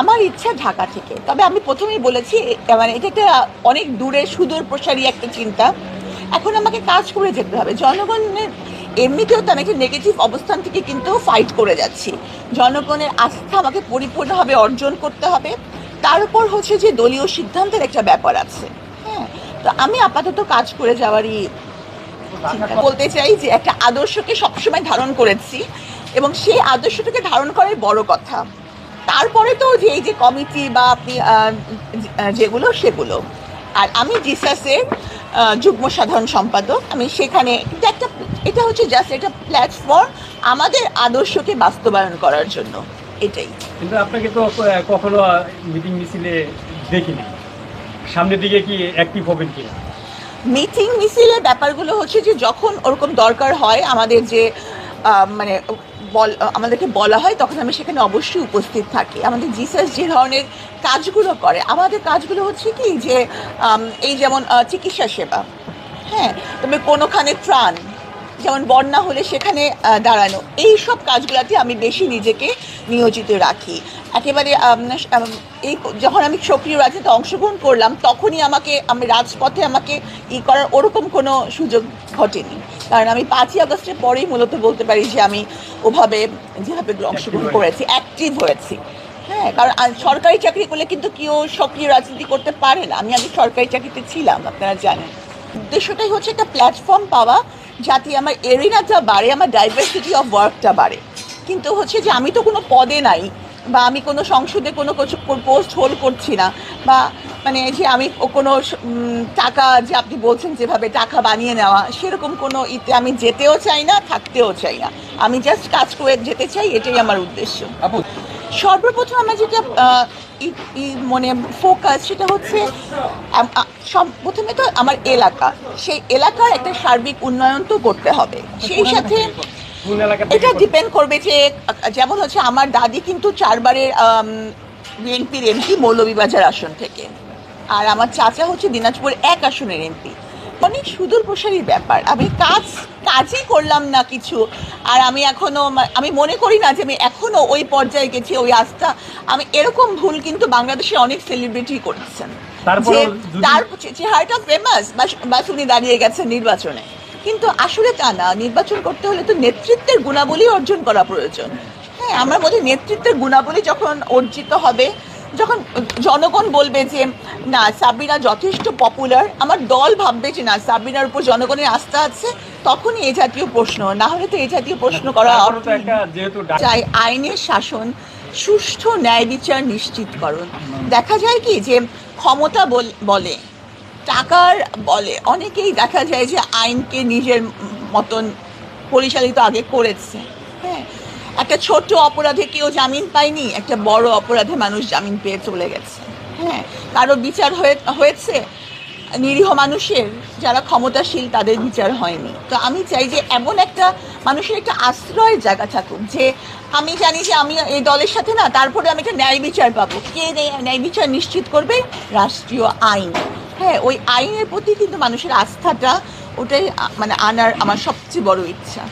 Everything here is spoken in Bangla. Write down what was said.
আমার ইচ্ছা ঢাকা থেকে। তবে আমি প্রথমেই বলেছি মানে এটা একটা অনেক দূরে সুদূর প্রসারী একটা চিন্তা। এখন আমাকে কাজ করে যেতে হবে। জনগণের, এমনিতেও তো আমি একটা নেগেটিভ অবস্থান থেকে কিন্তু ফাইট করে যাচ্ছি। জনগণের আস্থা আমাকে পরিপূর্ণভাবে অর্জন করতে হবে। তার উপর হচ্ছে যে দলীয় সিদ্ধান্তের একটা ব্যাপার আছে। হ্যাঁ তো আমি আপাতত কাজ করে যাওয়ারই বলতে চাই যে একটা আদর্শকে সবসময় ধারণ করেছি এবং সেই আদর্শটাকে ধারণ করাই বড় কথা। তারপরে তো যে এই যে কমিটি বা আপনি যেগুলো সেগুলো। আর আমি জিসাসের যুগ্ম সাধারণ সম্পাদক। আমি সেখানে একটা এটা হচ্ছে জাস্ট একটা প্ল্যাটফর্ম আমাদের আদর্শকে বাস্তবায়ন করার জন্য। এটাই। কিন্তু আপনাকে তো কখনো মিটিং মিছিলে দেখিনি। সামনের দিকে কি অ্যাক্টিভ হবেন কি মিটিং মিছিলের ব্যাপারগুলো হচ্ছে যে যখন ওরকম দরকার হয় আমাদের যে মানে বল আমাদেরকে বলা হয়, তখন আমি সেখানে অবশ্যই উপস্থিত থাকি। আমাদের জিসাস যে ধরনের কাজগুলো করে, আমাদের কাজগুলো হচ্ছে কি যে এই যেমন চিকিৎসা সেবা। হ্যাঁ তবে কোনোখানে ত্রাণ যেমন বন্যা হলে সেখানে দাঁড়ানো। এই সব কাজগুলোতে আমি বেশি নিজেকে নিয়োজিত রাখি। একেবারে এই যখন আমি সক্রিয় রাজনীতিতে অংশগ্রহণ করলাম তখনই আমাকে আমি রাজপথে আমাকে ই করার ওরকম কোনো সুযোগ ঘটেনি। কারণ আমি পাঁচই আগস্টের পরেই মূলত বলতে পারি যে আমি ওভাবে যেভাবে অংশগ্রহণ করেছি অ্যাক্টিভ হয়েছি। হ্যাঁ কারণ সরকারি চাকরি করলে কিন্তু কেউ সক্রিয় রাজনীতি করতে পারে না। আমি আগে সরকারি চাকরিতে ছিলাম আপনারা জানেন। উদ্দেশ্যটাই হচ্ছে একটা প্ল্যাটফর্ম পাওয়া যাতে আমার এরিনাটা বাড়ে, আমার ডাইভার্সিটি অফ ওয়ার্কটা বাড়ে। কিন্তু হচ্ছে যে আমি তো কোনো পদে নাই, বা আমি কোনো সংসদে কোনো পোস্ট হোল্ড করছি না, বা মানে যে আমি কোনো টাকা যে আপনি বলছেন যেভাবে টাকা বানিয়ে নেওয়া, সেরকম কোনো ইতে আমি যেতেও চাই না, থাকতেও চাই না। আমি জাস্ট কাজ করে যেতে চাই, এটাই আমার উদ্দেশ্য। সর্বপ্রথম আমার যেটা মানে ফোকাস সেটা হচ্ছে সব প্রথমে তো আমার এলাকা। সেই এলাকার একটা সার্বিক উন্নয়ন তো করতে হবে। সেই সাথে এটা ডিপেন্ড করবে যে যেমন হচ্ছে আমার দাদি কিন্তু চারবারের বিএনপির এমপি মৌলভীবাজার আসন থেকে। আর আমার চাচা হচ্ছে দিনাজপুর এক আসনের এমপি অনেক সুদূর প্রসারী ব্যাপার। আমি কাজ কাজই করলাম না কিছু। আর আমি এখনও মা- আমি মনে করি না যে আমি এখনও ওই পর্যায়ে গেছি ওই আস্থা। আমি এরকম ভুল কিন্তু বাংলাদেশের অনেক সেলিব্রিটি করছেন। যে তার চেহারাটা ফেমাস বা উনি দাঁড়িয়ে গেছেন নির্বাচনে। কিন্তু আসলে তা না নির্বাচন করতে হলে তো নেতৃত্বের গুণাবলী অর্জন করা প্রয়োজন। হ্যাঁ আমার মধ্যে নেতৃত্বের গুণাবলী যখন অর্জিত হবে যখন জনগণ বলবে যে না সাবিনা যথেষ্ট পপুলার আমার দল ভাববে যে না সাবিনার উপর জনগণের আস্থা আছে তখনই এ জাতীয় প্রশ্ন। না হলে তো এই জাতীয় প্রশ্ন করা চাই আইনের শাসন সুষ্ঠু ন্যায় বিচার নিশ্চিতকরণ দেখা যায় কি যে ক্ষমতা বল- বলে টাকার বলে। অনেকেই দেখা যায় যে আইনকে নিজের মতন পরিচালিত আগে করেছে। হ্যাঁ একটা ছোট অপরাধে কেউ জামিন পায়নি, একটা বড় অপরাধে মানুষ জামিন পেয়ে চলে গেছে। হ্যাঁ কারও বিচার হয়ে, হয়েছে, নিরীহ মানুষের যারা ক্ষমতাশীল তাদের বিচার হয়নি। তো আমি চাই যে এমন একটা মানুষের একটা আশ্রয়ের জায়গা থাকুক, যে আমি জানি যে আমি এই দলের সাথে না, তারপরে আমি একটা ন্যায় বিচার পাবো। কে ন্যায় বিচার নিশ্চিত করবে? রাষ্ট্রীয় আইন। হ্যাঁ ওই আইনের প্রতি কিন্তু মানুষের আস্থাটা ওটাই মানে আনার আমার সবচেয়ে বড় ইচ্ছা।